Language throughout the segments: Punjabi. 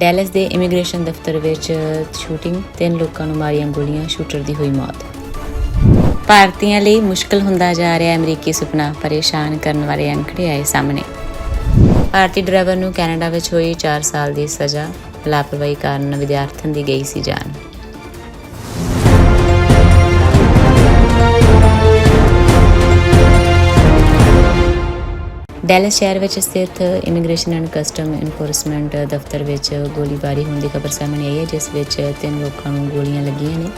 ਡੈਲਸ ਦੇ ਇਮੀਗ੍ਰੇਸ਼ਨ ਦਫ਼ਤਰ ਵਿੱਚ ਸ਼ੂਟਿੰਗ, ਤਿੰਨ ਲੋਕਾਂ ਨੂੰ ਮਾਰੀਆਂ ਗੋਲੀਆਂ, ਸ਼ੂਟਰ ਦੀ ਹੋਈ ਮੌਤ। ਭਾਰਤੀਆਂ ਲਈ ਮੁਸ਼ਕਲ ਹੁੰਦਾ ਜਾ ਰਿਹਾ ਅਮਰੀਕੀ ਸੁਪਨਾ, ਪਰੇਸ਼ਾਨ ਕਰਨ ਵਾਲੇ ਅੰਕੜੇ ਆਏ ਸਾਹਮਣੇ। ਭਾਰਤੀ ਡਰਾਈਵਰ ਨੂੰ ਕੈਨੇਡਾ ਵਿੱਚ ਹੋਈ 4 ਸਾਲ ਦੀ ਸਜ਼ਾ, ਲਾਪਰਵਾਹੀ ਕਾਰਨ ਵਿਦਿਆਰਥਣ ਦੀ ਗਈ ਸੀ ਜਾਨ। ਡੈਲਸ ਸ਼ਹਿਰ ਵਿੱਚ ਸਥਿਤ ਇਮੀਗ੍ਰੇਸ਼ਨ ਐਂਡ ਕਸਟਮ ਐਨਫੋਰਸਮੈਂਟ ਦਫ਼ਤਰ ਵਿੱਚ ਗੋਲੀਬਾਰੀ ਹੋਣ ਦੀ ਖਬਰ ਸਾਹਮਣੇ ਆਈ ਹੈ, ਜਿਸ ਵਿੱਚ ਤਿੰਨ ਲੋਕਾਂ ਨੂੰ ਗੋਲੀਆਂ ਲੱਗੀਆਂ ਨੇ।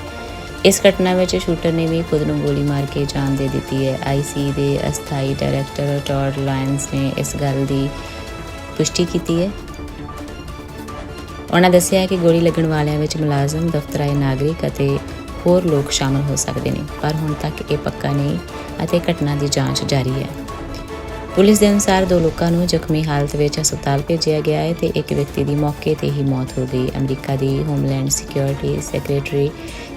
ਇਸ ਘਟਨਾ ਵਿੱਚ ਸ਼ੂਟਰ ਨੇ ਵੀ ਖੁਦ ਨੂੰ ਗੋਲੀ ਮਾਰ ਕੇ ਜਾਨ ਦੇ ਦਿੱਤੀ ਹੈ। ਆਈਸੀ ਦੇ ਅਸਥਾਈ ਡਾਇਰੈਕਟਰ ਟੌਡ ਲਾਇਨਸ ਨੇ ਇਸ ਗੱਲ ਦੀ ਪੁਸ਼ਟੀ ਕੀਤੀ ਹੈ। ਉਹਨਾਂ ਦੱਸਿਆ ਕਿ ਗੋਲੀ ਲੱਗਣ ਵਾਲਿਆਂ ਵਿੱਚ ਮੁਲਾਜ਼ਮ ਦਫ਼ਤਰ ਆਏ ਨਾਗਰਿਕ ਅਤੇ ਹੋਰ ਲੋਕ ਸ਼ਾਮਲ ਹੋ ਸਕਦੇ ਨੇ, ਪਰ ਹੁਣ ਤੱਕ ਇਹ ਪੱਕਾ ਨਹੀਂ ਅਤੇ ਘਟਨਾ ਦੀ ਜਾਂਚ ਜਾਰੀ ਹੈ। ਪੁਲਿਸ ਦੇ ਅਨੁਸਾਰ ਦੋ ਲੋਕਾਂ ਨੂੰ ਜ਼ਖਮੀ ਹਾਲਤ ਵਿੱਚ ਹਸਪਤਾਲ ਭੇਜਿਆ ਗਿਆ ਹੈ ਤੇ ਇੱਕ ਵਿਅਕਤੀ ਦੀ ਮੌਕੇ ਤੇ ਹੀ ਮੌਤ ਹੋ ਗਈ। ਅਮਰੀਕਾ ਦੀ homeland security secretary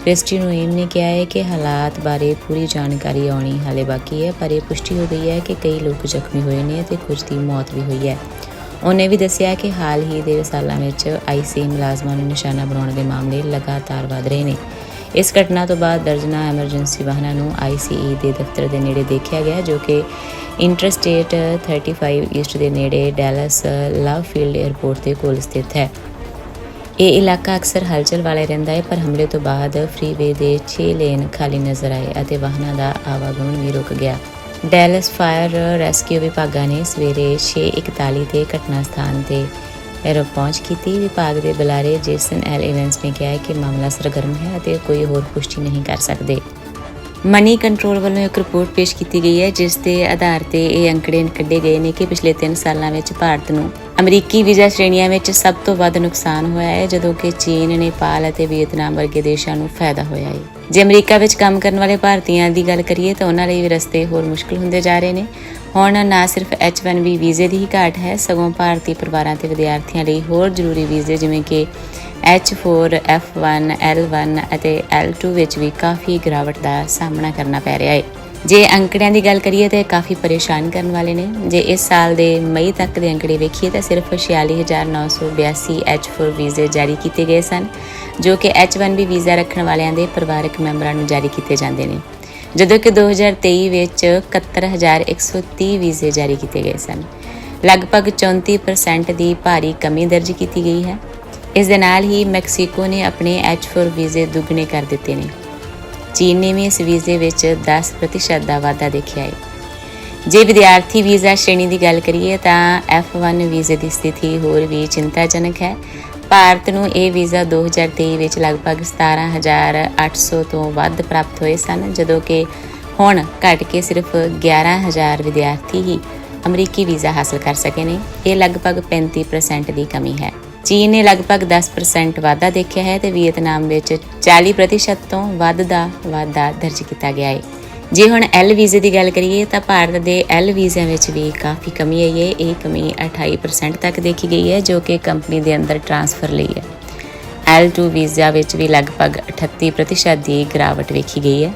Kristi Noem ਨੇ ਕਿਹਾ ਹੈ ਕਿ ਹਾਲਾਤ ਬਾਰੇ ਪੂਰੀ ਜਾਣਕਾਰੀ ਆਉਣੀ ਹਾਲੇ ਬਾਕੀ ਹੈ, ਪਰ ਇਹ ਪੁਸ਼ਟੀ ਹੋ ਗਈ ਹੈ ਕਿ ਕਈ ਲੋਕ ਜ਼ਖਮੀ ਹੋਏ ਨੇ ਤੇ ਕੁਝ ਦੀ ਮੌਤ ਵੀ ਹੋਈ ਹੈ। ਉਹਨੇ ਵੀ ਦੱਸਿਆ ਕਿ ਹਾਲ ਹੀ ਦੇ ਸਾਲਾਂ ਵਿੱਚ ਆਈਸੀ ਮੁਲਾਜ਼ਮਾਂ ਨੂੰ ਨਿਸ਼ਾਨਾ ਬਣਾਉਣ ਦੇ ਮਾਮਲੇ ਲਗਾਤਾਰ ਵਧ ਰਹੇ ਨੇ। ਇਸ ਘਟਨਾ ਤੋਂ ਬਾਅਦ ਦਰਜਨਾ ਐਮਰਜੈਂਸੀ ਵਾਹਨਾਂ ਨੂੰ ਆਈਸੀਈ ਦੇ ਦਫ਼ਤਰ ਦੇ ਨੇੜੇ ਦੇਖਿਆ ਗਿਆ, ਜੋ ਕਿ ਇੰਟਰਸਟੇਟ 35 ਈਸਟ ਦੇ ਨੇੜੇ ਡੈਲਸ ਲਵ ਫੀਲਡ 에ਅਰਪੋਰਟ ਦੇ ਕੋਲ ਸਥਿਤ ਹੈ। ਇਹ ਇਲਾਕਾ ਅਕਸਰ ਹਲਚਲ ਵਾਲਾ ਰਹਿੰਦਾ ਹੈ, ਪਰ ਹਮਲੇ ਤੋਂ ਬਾਅਦ ਫ੍ਰੀਵੇ ਦੇ 6 ਲੇਨ ਖਾਲੀ ਨਜ਼ਰ ਆਏ ਅਤੇ ਵਾਹਨਾਂ ਦਾ ਆਵਾਗਮਨ ਵੀ ਰੁਕ ਗਿਆ। ਡੈਲਸ ਫਾਇਰ ਰੈਸਕਿਊ ਵਿਭਾਗਾਂ ਨੇ ਸਵੇਰੇ 6:41 ਤੇ ਘਟਨਾ ਸਥਾਨ ਤੇ ਐਰੋ ਪਹੁੰਚ ਕੀਤੀ। ਵਿਭਾਗ ਦੇ ਬੁਲਾਰੇ ਜੇਸਨ ਐਲ ਇਵੈਂਸ ਨੇ ਕਿਹਾ ਕਿ ਮਾਮਲਾ ਸਰਗਰਮ ਹੈ ਅਤੇ ਕੋਈ ਹੋਰ ਪੁਸ਼ਟੀ ਨਹੀਂ ਕਰ ਸਕਦੇ। ਮਨੀ ਕੰਟਰੋਲ ਵੱਲੋਂ ਇੱਕ ਰਿਪੋਰਟ ਪੇਸ਼ ਕੀਤੀ ਗਈ ਹੈ ਜਿਸ ਦੇ ਆਧਾਰ ਤੇ ਇਹ ਅੰਕੜੇ ਕੱਢੇ ਗਏ ਨੇ ਕਿ ਪਿਛਲੇ 3 ਸਾਲਾਂ ਵਿੱਚ ਭਾਰਤ ਨੂੰ ਅਮਰੀਕੀ ਵੀਜ਼ਾ ਸ਼੍ਰੇਣੀਆਂ ਵਿੱਚ ਸਭ ਤੋਂ ਵੱਧ ਨੁਕਸਾਨ ਹੋਇਆ ਹੈ ਜਦੋਂ ਕਿ ਚੀਨ, ਨੇਪਾਲ ਅਤੇ ਵੀਅਤਨਾਮ ਵਰਗੇ ਦੇਸ਼ਾਂ ਨੂੰ ਫਾਇਦਾ ਹੋਇਆ ਹੈ। ਜੇ ਅਮਰੀਕਾ ਵਿੱਚ ਕੰਮ ਕਰਨ ਵਾਲੇ ਭਾਰਤੀਆਂ ਦੀ ਗੱਲ ਕਰੀਏ ਤਾਂ ਉਹਨਾਂ ਲਈ ਵੀ ਰਸਤੇ ਹੋਰ ਮੁਸ਼ਕਲ ਹੁੰਦੇ ਜਾ ਰਹੇ ਨੇ। ਹੁਣ ਨਾ ਸਿਰਫ H1B ਵੀਜ਼ੇ ਦੀ ਹੀ ਘਾਟ ਹੈ ਸਗੋਂ ਭਾਰਤੀ ਪਰਿਵਾਰਾਂ ਤੇ ਵਿਦਿਆਰਥੀਆਂ ਲਈ ਹੋਰ ਜ਼ਰੂਰੀ ਵੀਜ਼ੇ ਜਿਵੇਂ ਕਿ H4, F1, L1 ਅਤੇ L2 ਵਿੱਚ ਵੀ ਕਾਫੀ ਗਿਰਾਵਟ ਦਾ ਸਾਹਮਣਾ ਕਰਨਾ ਪੈ ਰਿਹਾ ਹੈ ਜੇ ਅੰਕੜਿਆਂ ਦੀ ਗੱਲ ਕਰੀਏ ਤਾਂ ਕਾਫੀ ਪਰੇਸ਼ਾਨ ਕਰਨ ਵਾਲੇ ਨੇ। ਜੇ ਇਸ ਸਾਲ ਦੇ ਮਈ ਤੱਕ ਦੇ ਅੰਕੜੇ ਵੇਖੀਏ ਤਾਂ ਸਿਰਫ 46982 H4 ਵੀਜ਼ੇ ਜਾਰੀ ਕੀਤੇ ਗਏ ਸਨ ਜੋ ਕਿ H1B ਵੀਜ਼ਾ ਰੱਖਣ ਵਾਲਿਆਂ ਦੇ ਪਰਿਵਾਰਕ ਮੈਂਬਰਾਂ ਨੂੰ ਜਾਰੀ ਕੀਤੇ ਜਾਂਦੇ ਨੇ। ਜਦੋਂ ਕਿ 2023 ਵਿੱਚ 71130 ਵੀਜ਼ੇ ਜਾਰੀ ਕੀਤੇ ਗਏ ਸਨ। ਲਗਭਗ 34% ਦੀ ਭਾਰੀ ਕਮੀ ਦਰਜ ਕੀਤੀ ਗਈ ਹੈ। ਇਸ ਦੇ ਨਾਲ ਹੀ ਮੈਕਸੀਕੋ ਨੇ ਆਪਣੇ H4 ਵੀਜ਼ੇ ਦੁੱਗਣੇ ਕਰ ਦਿੱਤੇ ਨੇ। ਚੀਨ ਨੇ ਵੀ ਇਸ ਵੀਜ਼ੇ ਵਿੱਚ 10% ਦਾ ਵਾਧਾ ਦੇਖਿਆ ਹੈ ਜੇ ਵਿਦਿਆਰਥੀ ਵੀਜ਼ਾ ਸ਼੍ਰੇਣੀ ਦੀ ਗੱਲ ਕਰੀਏ ਤਾਂ F1 ਵੀਜ਼ੇ ਦੀ ਸਥਿਤੀ ਹੋਰ ਵੀ ਚਿੰਤਾਜਨਕ ਹੈ। ਭਾਰਤ ਨੂੰ ਇਹ ਵੀਜ਼ਾ 2023 ਵਿੱਚ ਲਗਭਗ 17800 ਤੋਂ ਵੱਧ ਪ੍ਰਾਪਤ ਹੋਏ ਸਨ, ਜਦੋਂ ਕਿ ਹੁਣ ਘਟ ਕੇ ਸਿਰਫ 11000 ਵਿਦਿਆਰਥੀ ਹੀ ਅਮਰੀਕੀ ਵੀਜ਼ਾ ਹਾਸਲ ਕਰ ਸਕੇ ਨੇ। ਇਹ ਲਗਭਗ 35% ਦੀ ਕਮੀ ਹੈ। ਚੀਨ ਨੇ ਲਗਭਗ 10% ਵਾਧਾ ਦੇਖਿਆ ਹੈ ਤੇ ਵੀਅਤਨਾਮ ਵਿੱਚ 40% ਤੋਂ ਵੱਧ ਦਾ ਵਾਧਾ ਦਰਜ ਕੀਤਾ ਗਿਆ ਹੈ। ਜੇ ਹੁਣ ਐਲ ਵੀਜ਼ੇ ਦੀ ਗੱਲ ਕਰੀਏ ਤਾਂ ਭਾਰਤ ਦੇ ਐਲ ਵੀਜ਼ਿਆਂ ਵਿੱਚ ਵੀ ਕਾਫੀ ਕਮੀ ਆਈ ਹੈ। ਇਹ ਕਮੀ 28% ਤੱਕ ਦੇਖੀ ਗਈ ਹੈ, ਜੋ ਕਿ ਕੰਪਨੀ ਦੇ ਅੰਦਰ ਟ੍ਰਾਂਸਫਰ ਲਈ ਹੈ। L2 ਵੀਜ਼ਾ ਵਿੱਚ ਵੀ ਲਗਭਗ 38% ਦੀ ਗਿਰਾਵਟ ਵੇਖੀ ਗਈ ਹੈ।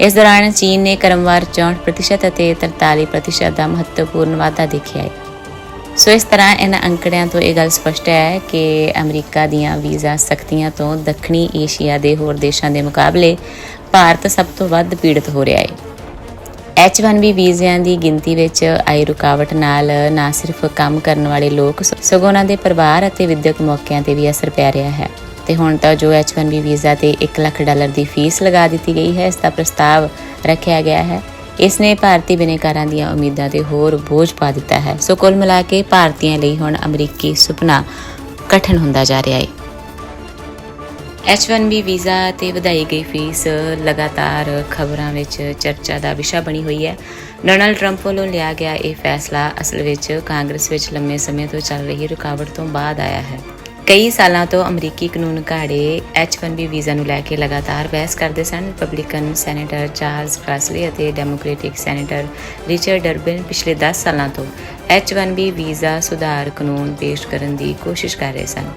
ਇਸ ਦੌਰਾਨ ਚੀਨ ਨੇ ਕਰਮਵਾਰ 64% ਅਤੇ 43% ਦਾ ਮਹੱਤਵਪੂਰਨ ਵਾਧਾ ਦੇਖਿਆ ਹੈ। ਸੋ ਇਸ ਤਰ੍ਹਾਂ ਇਹਨਾਂ ਅੰਕੜਿਆਂ ਤੋਂ ਇਹ ਗੱਲ ਸਪਸ਼ਟ ਹੈ ਕਿ ਅਮਰੀਕਾ ਦੀਆਂ ਵੀਜ਼ਾ ਸਖਤੀਆਂ ਤੋਂ ਦੱਖਣੀ ਏਸ਼ੀਆ ਦੇ ਹੋਰ ਦੇਸ਼ਾਂ ਦੇ ਮੁਕਾਬਲੇ ਭਾਰਤ ਸਭ ਤੋਂ ਵੱਧ ਪੀੜਤ ਹੋ ਰਿਹਾ ਹੈ। H1B ਵੀਜ਼ਿਆਂ ਦੀ ਗਿਣਤੀ ਵਿੱਚ ਆਈ ਰੁਕਾਵਟ ਨਾਲ ਨਾ ਸਿਰਫ ਕੰਮ ਕਰਨ ਵਾਲੇ ਲੋਕ, ਸ- ਸਗੋਂ ਉਹਨਾਂ ਦੇ ਪਰਿਵਾਰ ਅਤੇ ਵਿਦਿਅਕ ਮੌਕਿਆਂ ਤੇ ਵੀ ਅਸਰ ਪੈ ਰਿਹਾ ਹੈ। ਤੇ ਹੁਣ ਤਾਂ ਜੋ H1B ਵੀਜ਼ਾ ਤੇ 1 ਲੱਖ ਡਾਲਰ ਦੀ ਫੀਸ ਲਗਾ ਦਿੱਤੀ ਗਈ ਹੈ, ਇਸ ਦਾ ਪ੍ਰਸਤਾਵ ਰੱਖਿਆ ਗਿਆ ਹੈ। ਇਸ ਨੇ ਭਾਰਤੀ ਬਿਨੇਕਾਰਾਂ ਦੀਆਂ ਉਮੀਦਾਂ ਤੇ ਹੋਰ ਬੋਝ ਪਾ ਦਿੱਤਾ ਹੈ। ਸੋ ਕੁੱਲ ਮਿਲਾ ਕੇ ਭਾਰਤੀਆਂ ਲਈ ਹੁਣ ਅਮਰੀਕੀ ਸੁਪਨਾ ਕਠਿਨ ਹੁੰਦਾ ਜਾ ਰਿਹਾ ਹੈ H1B ਵੀਜ਼ਾ ਤੇ ਵਧਾਈ ਗਈ ਫੀਸ, ਲਗਾਤਾਰ ਖਬਰਾਂ ਵਿੱਚ ਚਰਚਾ ਦਾ ਵਿਸ਼ਾ ਬਣੀ ਹੋਈ ਹੈ। ਡੋਨਲਡ ਟਰੰਪ ਵੱਲੋਂ ਲਿਆ ਗਿਆ ਇਹ ਫੈਸਲਾ ਅਸਲ ਵਿੱਚ ਕਾਂਗਰਸ ਵਿੱਚ ਲੰਮੇ ਸਮੇਂ ਤੋਂ ਚੱਲ ਰਹੀ ਰੁਕਾਵਟ ਤੋਂ ਬਾਅਦ ਆਇਆ ਹੈ। ਕਈ ਸਾਲਾਂ ਤੋਂ ਅਮਰੀਕੀ ਕਾਨੂੰਨ ਘਾੜੇ H1B ਵੀਜ਼ਾ ਨੂੰ ਲੈ ਕੇ ਲਗਾਤਾਰ ਬਹਿਸ ਕਰਦੇ ਸਨ। ਰਿਪਬਲਿਕਨ ਸੈਨੇਟਰ ਚਾਰਲਸ ਕ੍ਰਾਸਲੀ ਅਤੇ ਡੈਮੋਕ੍ਰੈਟਿਕ ਸੈਨੇਟਰ ਰਿਚਰਡ ਡਰਬਿਨ ਪਿਛਲੇ 10 ਸਾਲਾਂ ਤੋਂ H1B ਵੀਜ਼ਾ ਸੁਧਾਰ ਕਾਨੂੰਨ ਪੇਸ਼ ਕਰਨ ਦੀ ਕੋਸ਼ਿਸ਼ ਕਰ ਰਹੇ ਸਨ,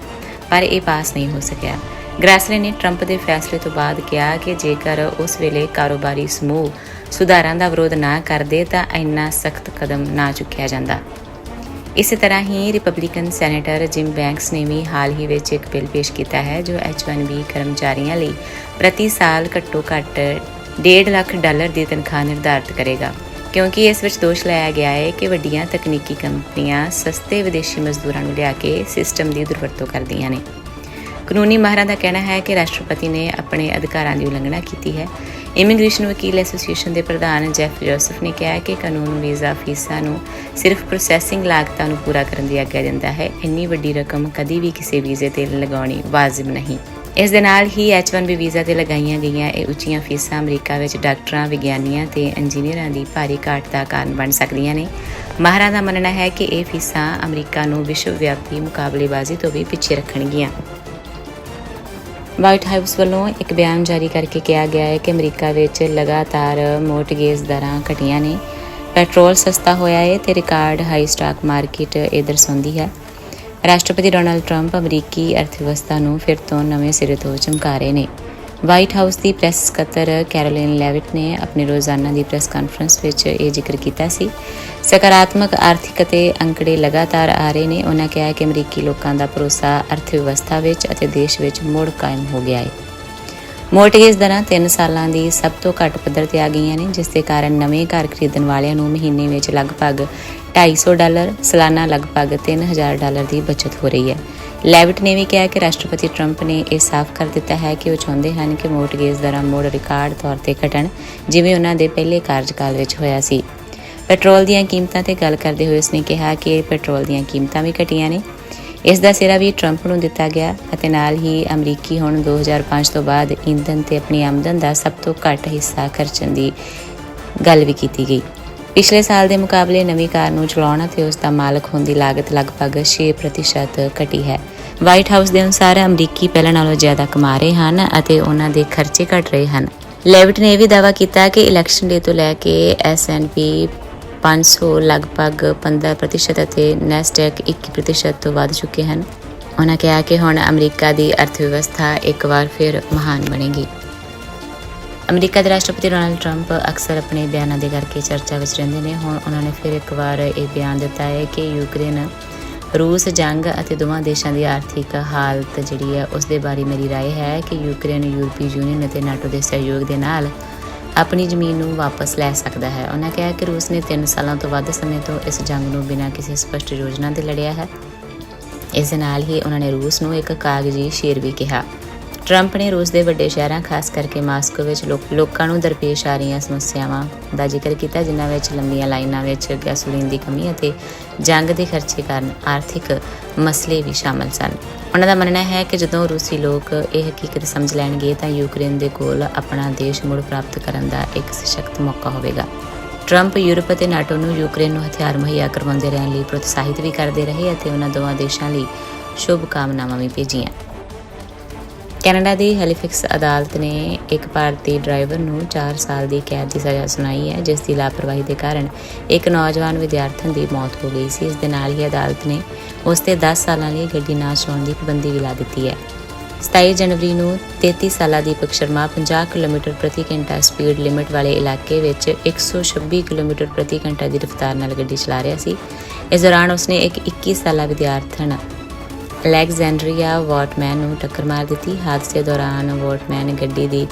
ਪਰ ਇਹ ਪਾਸ ਨਹੀਂ ਹੋ ਸਕਿਆ। ਗ੍ਰਾਸਲੇ ਨੇ ਟਰੰਪ ਦੇ ਫੈਸਲੇ ਤੋਂ ਬਾਅਦ ਕਿਹਾ ਕਿ ਜੇਕਰ ਉਸ ਵੇਲੇ ਕਾਰੋਬਾਰੀ ਸਮੂਹ ਸੁਧਾਰਾਂ ਦਾ ਵਿਰੋਧ ਨਾ ਕਰਦੇ ਤਾਂ ਇੰਨਾ ਸਖਤ ਕਦਮ ਨਾ ਚੁੱਕਿਆ ਜਾਂਦਾ। ਇਸੇ ਤਰ੍ਹਾਂ ਹੀ ਰਿਪਬਲਿਕਨ ਸੈਨੇਟਰ ਜਿਮ ਬੈਂਕਸ ਨੇ ਵੀ ਹਾਲ ਹੀ ਵਿੱਚ ਇੱਕ ਬਿੱਲ ਪੇਸ਼ ਕੀਤਾ ਹੈ, ਜੋ H1B ਕਰਮਚਾਰੀਆਂ ਲਈ ਪ੍ਰਤੀ ਸਾਲ ਘੱਟੋ ਘੱਟ 1.5 ਲੱਖ ਡਾਲਰ ਦੀ ਤਨਖਾਹ ਨਿਰਧਾਰਤ ਕਰੇਗਾ। ਕਿਉਂਕਿ ਇਸ ਵਿੱਚ ਦੋਸ਼ ਲਾਇਆ ਗਿਆ ਹੈ ਕਿ ਵੱਡੀਆਂ ਤਕਨੀਕੀ ਕੰਪਨੀਆਂ ਸਸਤੇ ਵਿਦੇਸ਼ੀ ਮਜ਼ਦੂਰਾਂ ਨੂੰ ਲਿਆ ਕੇ ਸਿਸਟਮ ਦੀ ਦੁਰਵਰਤੋਂ ਕਰਦੀਆਂ ਨੇ। ਕਾਨੂੰਨੀ ਮਾਹਰਾਂ ਦਾ ਕਹਿਣਾ ਹੈ ਕਿ ਰਾਸ਼ਟਰਪਤੀ ਨੇ ਆਪਣੇ ਅਧਿਕਾਰਾਂ ਦੀ ਉਲੰਘਣਾ ਕੀਤੀ ਹੈ। ਇਮੀਗ੍ਰੇਸ਼ਨ ਵਕੀਲ ਐਸੋਸੀਏਸ਼ਨ ਦੇ ਪ੍ਰਧਾਨ ਜੈਫ ਜੋਸਫ ਨੇ ਕਿਹਾ ਕਿ ਕਾਨੂੰਨ ਵੀਜ਼ਾ ਫੀਸਾਂ ਨੂੰ ਸਿਰਫ ਪ੍ਰੋਸੈਸਿੰਗ ਲਾਗਤਾਂ ਨੂੰ ਪੂਰਾ ਕਰਨ ਦੀ ਆਗਿਆ ਦਿੰਦਾ ਹੈ। ਇੰਨੀ ਵੱਡੀ ਰਕਮ ਕਦੀ ਵੀ ਕਿਸੇ ਵੀਜ਼ੇ ਤੇ ਲਗਾਉਣੀ ਵਾਜਿਬ ਨਹੀਂ। ਇਸ ਦੇ ਨਾਲ ਹੀ H1B ਵੀਜ਼ਾ ਤੇ ਲਗਾਈਆਂ ਗਈਆਂ ਇਹ ਉੱਚੀਆਂ ਫੀਸਾਂ ਅਮਰੀਕਾ ਵਿੱਚ ਡਾਕਟਰਾਂ, ਵਿਗਿਆਨੀਆਂ ਤੇ ਇੰਜੀਨੀਅਰਾਂ ਦੀ ਭਾਰੀ ਘਾਟ ਦਾ ਕਾਰਨ ਬਣ ਸਕਦੀਆਂ ਨੇ। ਮਾਹਰਾਂ ਦਾ ਮੰਨਣਾ ਹੈ ਕਿ ਇਹ ਫੀਸਾਂ ਅਮਰੀਕਾ ਨੂੰ ਵਿਸ਼ਵ ਵਿਆਪੀ ਮੁਕਾਬਲੇਬਾਜ਼ੀ ਤੋਂ ਵੀ ਪਿੱਛੇ ਰੱਖਣਗੀਆਂ। ਵਾਈਟ ਹਾਊਸ ਵੱਲੋਂ ਇੱਕ ਬਿਆਨ ਜਾਰੀ ਕਰਕੇ ਕਿਹਾ ਗਿਆ ਹੈ ਕਿ ਅਮਰੀਕਾ ਵਿੱਚ ਲਗਾਤਾਰ ਮੋਰਟਗੇਜ ਦਰਾਂ ਘਟੀਆਂ ਨੇ। ਪੈਟਰੋਲ ਸਸਤਾ ਹੋਇਆ ਹੈ ਤੇ ਰਿਕਾਰਡ ਹਾਈ ਸਟਾਕ ਮਾਰਕੀਟ ਇਹ ਦਰਸਾਉਂਦੀ ਹੈ। ਰਾਸ਼ਟਰਪਤੀ ਡੋਨਾਲਡ ਟਰੰਪ ਅਮਰੀਕੀ ਅਰਥਵਿਵਸਥਾ ਨੂੰ ਫਿਰ ਤੋਂ ਨਵੇਂ ਸਿਰੇ ਤੋਂ ਚਮਕਾ ਰਹੇ ਨੇ। ਵਾਈਟ ਹਾਊਸ ਦੀ ਪ੍ਰੈਸ ਸਕੱਤਰ ਕੈਰੋਲਿਨ ਲੈਵਿਟ ਨੇ ਆਪਣੇ ਰੋਜ਼ਾਨਾ ਦੀ ਪ੍ਰੈਸ ਕਾਨਫਰੰਸ ਵਿੱਚ ਇਹ ਜ਼ਿਕਰ ਕੀਤਾ ਸੀ। ਸਕਾਰਾਤਮਕ ਆਰਥਿਕ ਅਤੇ ਅੰਕੜੇ ਲਗਾਤਾਰ ਆ ਰਹੇ ਨੇ। ਉਹਨਾਂ ਕਿਹਾ ਕਿ ਅਮਰੀਕੀ ਲੋਕਾਂ ਦਾ ਭਰੋਸਾ ਅਰਥ ਵਿਵਸਥਾ ਵਿੱਚ ਅਤੇ ਦੇਸ਼ ਵਿੱਚ ਮੁੜ ਕਾਇਮ ਹੋ ਗਿਆ ਹੈ। ਮੋਰਟਗੇਜ ਦਰਾਂ 3 ਸਾਲਾਂ ਦੀ ਸਭ ਤੋਂ ਘੱਟ ਪੱਧਰ ਤੇ ਆ ਗਈਆਂ ਨੇ, ਜਿਸ ਦੇ ਕਾਰਨ ਨਵੇਂ ਘਰ ਖਰੀਦਣ ਵਾਲਿਆਂ ਨੂੰ ਮਹੀਨੇ ਵਿੱਚ ਲਗਭਗ 250 ਡਾਲਰ, ਸਾਲਾਨਾ ਲਗਭਗ 3000 ਡਾਲਰ ਦੀ ਬਚਤ ਹੋ ਰਹੀ ਹੈ। ਲੈਵਿਟ ਨੇ ਵੀ ਕਿਹਾ ਕਿ ਰਾਸ਼ਟਰਪਤੀ ਟਰੰਪ ਨੇ ਇਹ ਸਾਫ਼ ਕਰ ਦਿੱਤਾ ਹੈ ਕਿ ਉਹ ਚਾਹੁੰਦੇ ਹਨ ਕਿ ਮੋਰਟਗੇਜ ਦਰਾਂ ਮੁੜ ਰਿਕਾਰਡ ਤੌਰ ਤੇ ਘਟਣ, ਜਿਵੇਂ ਉਹਨਾਂ ਦੇ ਪਹਿਲੇ ਕਾਰਜਕਾਲ ਵਿੱਚ ਹੋਇਆ ਸੀ। ਪੈਟਰੋਲ ਦੀਆਂ ਕੀਮਤਾਂ ਤੇ ਗੱਲ ਕਰਦੇ ਹੋਏ ਉਸਨੇ ਕਿਹਾ ਕਿ ਪੈਟਰੋਲ ਦੀਆਂ ਕੀਮਤਾਂ ਵੀ ਘਟੀਆਂ ਨੇ। ਇਸ ਦਾ ਸਿਰਾ ਵੀ ਟਰੰਪ ਨੂੰ ਦਿੱਤਾ ਗਿਆ ਅਤੇ ਨਾਲ ਹੀ ਅਮਰੀਕੀ ਹੁਣ 2005 ਤੋਂ ਬਾਅਦ ਈਂਧਨ ਤੇ ਆਪਣੀ ਆਮਦਨ ਦਾ ਸਭ ਤੋਂ ਘੱਟ ਹਿੱਸਾ ਖਰਚਣ ਦੀ ਗੱਲ ਵੀ ਕੀਤੀ ਗਈ। ਪਿਛਲੇ ਸਾਲ ਦੇ ਮੁਕਾਬਲੇ ਨਵੀਂ ਕਾਰ ਨੂੰ ਚਲਾਉਣ ਅਤੇ ਉਸ ਦਾ ਮਾਲਕ ਹੋਣ ਦੀ ਲਾਗਤ ਲਗਭਗ 6% ਘਟੀ ਹੈ। ਵਾਈਟ ਹਾਊਸ ਦੇ ਅਨੁਸਾਰ ਅਮਰੀਕੀ ਪਹਿਲਾਂ ਨਾਲੋਂ ਜ਼ਿਆਦਾ ਕਮਾ ਰਹੇ ਹਨ ਅਤੇ ਉਹਨਾਂ ਦੇ ਖਰਚੇ ਘਟ ਰਹੇ ਹਨ। ਲੈਵਿਟ ਨੇ ਇਹ ਵੀ ਦਾਅਵਾ ਕੀਤਾ ਕਿ ਇਲੈਕਸ਼ਨ ਡੇ ਤੋਂ ਲੈ ਕੇ S&P 500 ਲਗਭਗ 15% ਅਤੇ ਨੈਸਡੈਕ 21% ਤੋਂ ਵੱਧ ਚੁੱਕੇ ਹਨ ਉਹਨਾਂ ਕਿਹਾ ਕਿ ਹੁਣ ਅਮਰੀਕਾ ਦੀ ਅਰਥਵਿਵਸਥਾ ਇੱਕ ਵਾਰ ਫਿਰ ਮਹਾਨ ਬਣੇਗੀ ਅਮਰੀਕਾ ਦੇ ਰਾਸ਼ਟਰਪਤੀ ਡੋਨਾਲਡ ਟਰੰਪ ਅਕਸਰ ਆਪਣੇ ਬਿਆਨਾਂ ਦੇ ਕਰਕੇ ਚਰਚਾ ਵਿੱਚ ਰਹਿੰਦੇ ਨੇ ਹੁਣ ਉਹਨਾਂ ਨੇ ਫਿਰ ਇੱਕ ਵਾਰ ਇਹ ਬਿਆਨ ਦਿੱਤਾ ਹੈ ਕਿ ਯੂਕਰੇਨ ਰੂਸ ਜੰਗ ਅਤੇ ਦੋਵਾਂ ਦੇਸ਼ਾਂ ਦੀ ਆਰਥਿਕ ਹਾਲਤ ਜਿਹੜੀ ਹੈ ਉਸ ਦੇ ਬਾਰੇ ਮੇਰੀ رائے ਹੈ ਕਿ ਯੂਕਰੇਨ ਯੂਰਪੀ ਯੂਨੀਅਨ ਅਤੇ ਨਾਟੋ ਦੇ ਸਹਿਯੋਗ ਦੇ ਨਾਲ ਆਪਣੀ ਜ਼ਮੀਨ ਨੂੰ ਵਾਪਸ ਲੈ ਸਕਦਾ ਹੈ। ਉਹਨਾਂ ਕਿਹਾ ਕਿ ਰੂਸ ਨੇ 3 ਸਾਲਾਂ ਤੋਂ ਵੱਧ ਸਮੇਂ ਤੋਂ ਇਸ ਜੰਗ ਨੂੰ ਬਿਨਾਂ ਕਿਸੇ ਸਪਸ਼ਟ ਯੋਜਨਾ ਦੇ ਲੜਿਆ ਹੈ। ਇਸ ਦੇ ਨਾਲ ਹੀ ਉਹਨਾਂ ਨੇ ਰੂਸ ਨੂੰ ਇੱਕ ਕਾਗਜ਼ੀ ਸ਼ੇਰ ਵੀ ਕਿਹਾ। ਟਰੰਪ ਨੇ ਰੂਸ ਦੇ ਵੱਡੇ ਸ਼ਹਿਰਾਂ, ਖਾਸ ਕਰਕੇ ਮਾਸਕੋ ਵਿੱਚ ਲੋਕ- ਲੋਕਾਂ ਨੂੰ ਦਰਪੇਸ਼ ਆ ਰਹੀਆਂ ਸਮੱਸਿਆਵਾਂ ਦਾ ਜ਼ਿਕਰ ਕੀਤਾ, ਜਿਨ੍ਹਾਂ ਵਿੱਚ ਲੰਬੀਆਂ ਲਾਈਨਾਂ ਵਿੱਚ ਗੈਸੋਲੀਨ ਦੀ ਕਮੀ ਅਤੇ ਜੰਗ ਦੇ ਖਰਚੇ ਕਾਰਨ ਆਰਥਿਕ ਮਸਲੇ ਵੀ ਸ਼ਾਮਲ ਸਨ। ਉਹਨਾਂ ਦਾ ਮੰਨਣਾ ਹੈ ਕਿ ਜਦੋਂ ਰੂਸੀ ਲੋਕ ਇਹ ਹਕੀਕਤ ਸਮਝ ਲੈਣਗੇ ਤਾਂ ਯੂਕਰੇਨ ਦੇ ਕੋਲ ਆਪਣਾ ਦੇਸ਼ ਮੁੜ ਪ੍ਰਾਪਤ ਕਰਨ ਦਾ ਇੱਕ ਸਸ਼ਕਤ ਮੌਕਾ ਹੋਵੇਗਾ। ਟਰੰਪ ਯੂਰਪ ਅਤੇ ਨਾਟੋ ਨੂੰ ਯੂਕਰੇਨ ਨੂੰ ਹਥਿਆਰ ਮੁਹੱਈਆ ਕਰਵਾਉਂਦੇ ਰਹਿਣ ਲਈ ਪ੍ਰੋਤਸਾਹਿਤ ਵੀ ਕਰਦੇ ਰਹੇ ਅਤੇ ਉਹਨਾਂ ਦੋਵਾਂ ਦੇਸ਼ਾਂ ਲਈ ਸ਼ੁਭ ਕਾਮਨਾਵਾਂ ਵੀ ਭੇਜੀਆਂ। ਕੈਨੇਡਾ ਦੀ ਹੈਲੀਫਿਕਸ ਅਦਾਲਤ ਨੇ ਇੱਕ ਭਾਰਤੀ ਡਰਾਈਵਰ ਨੂੰ 4 ਸਾਲ ਦੀ ਕੈਦ ਦੀ ਸਜ਼ਾ ਸੁਣਾਈ ਹੈ, ਜਿਸ ਦੀ ਲਾਪਰਵਾਹੀ ਦੇ ਕਾਰਨ ਇੱਕ ਨੌਜਵਾਨ ਵਿਦਿਆਰਥਣ ਦੀ ਮੌਤ ਹੋ ਗਈ ਸੀ। ਇਸ ਦੇ ਨਾਲ ਹੀ ਅਦਾਲਤ ਨੇ ਉਸ ਤੇ 10 ਸਾਲਾਂ ਲਈ ਗੱਡੀ ਨਾ ਚਲਾਉਣ ਦੀ ਪਾਬੰਦੀ ਵੀ ਲਾ ਦਿੱਤੀ ਹੈ। 27 ਜਨਵਰੀ ਨੂੰ 33 ਸਾਲਾ ਦੀਪਕ ਸ਼ਰਮਾ 50 ਕਿਲੋਮੀਟਰ ਪ੍ਰਤੀ ਘੰਟਾ ਸਪੀਡ ਲਿਮਿਟ ਵਾਲੇ ਇਲਾਕੇ ਵਿੱਚ 126 ਕਿਲੋਮੀਟਰ ਪ੍ਰਤੀ ਘੰਟਾ ਦੀ ਰਫ਼ਤਾਰ ਨਾਲ ਗੱਡੀ ਚਲਾ ਰਿਹਾ ਸੀ। ਇਸ ਦੌਰਾਨ ਉਸਨੇ ਇੱਕ 21 ਸਾਲਾ ਵਿਦਿਆਰਥਣ ਅਲੈਗਜ਼ੈਂਡਰੀਆ ਵਾਟਮੈਨ ਨੂੰ ਟੱਕਰ ਮਾਰ ਦਿੱਤੀ। ਹਾਦਸੇ ਦੌਰਾਨ ਵਾਟਮੈਨ ਗੱਡੀ ਦੀ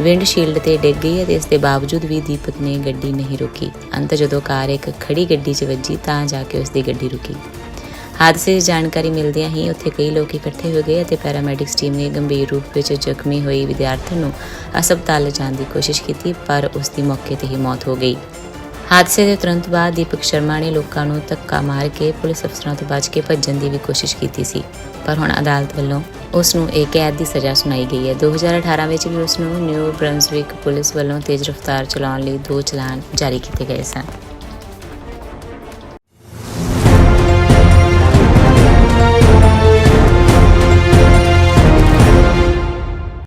ਵਿੰਡਸ਼ੀਲਡ ਤੇ ਡਿੱਗ ਗਈ ਅਤੇ ਇਸ ਦੇ ਬਾਵਜੂਦ ਵੀ ਦੀਪਕ ਨੇ ਗੱਡੀ ਨਹੀਂ ਰੋਕੀ। ਅੰਤ ਜਦੋਂ ਕਾਰ ਇੱਕ ਖੜੀ ਗੱਡੀ 'ਚ ਵੱਜੀ ਤਾਂ ਜਾ ਕੇ ਉਸ ਦੀ ਗੱਡੀ ਰੁਕੀ। ਹਾਦਸੇ ਦੀ ਜਾਣਕਾਰੀ ਮਿਲਦਿਆਂ ਹੀ ਉੱਥੇ ਕਈ ਲੋਕ ਇਕੱਠੇ ਹੋ ਗਏ ਅਤੇ ਪੈਰਾਮੈਡਿਕਸ ਟੀਮ ਨੇ ਗੰਭੀਰ ਰੂਪ ਵਿੱਚ ਜ਼ਖਮੀ ਹੋਈ ਵਿਦਿਆਰਥਣ ਨੂੰ ਹਸਪਤਾਲ ਲਿਜਾਣ ਦੀ ਕੋਸ਼ਿਸ਼ ਕੀਤੀ, ਪਰ ਉਸ ਦੀ ਮੌਕੇ ਤੇ ਹੀ ਮੌਤ ਹੋ ਗਈ। ਹਾਦਸੇ ਦੇ ਤੁਰੰਤ ਬਾਅਦ ਦੀਪਕ ਸ਼ਰਮਾ ਨੇ ਲੋਕਾਂ ਨੂੰ ਧੱਕਾ ਮਾਰ ਕੇ ਪੁਲਿਸ ਅਫਸਰਾਂ ਤੋਂ ਬਚ ਕੇ ਭੱਜਣ ਦੀ ਵੀ ਕੋਸ਼ਿਸ਼ ਕੀਤੀ ਸੀ। ਪਰ ਹੁਣ ਅਦਾਲਤ ਵੱਲੋਂ ਉਸ ਨੂੰ ਇੱਕ ਕੈਦ ਦੀ ਸਜ਼ਾ ਸੁਣਾਈ ਗਈ ਹੈ। 2018 ਵਿੱਚ ਵੀ ਉਸ ਨੂੰ ਨਿਊ ਬ੍ਰੰਸਵਿਕ ਪੁਲਿਸ ਵੱਲੋਂ ਤੇਜ਼ ਰਫ਼ਤਾਰ ਚਲਾਉਣ ਲਈ ਦੋ ਚਲਾਨ ਜਾਰੀ ਕੀਤੇ ਗਏ ਸਨ।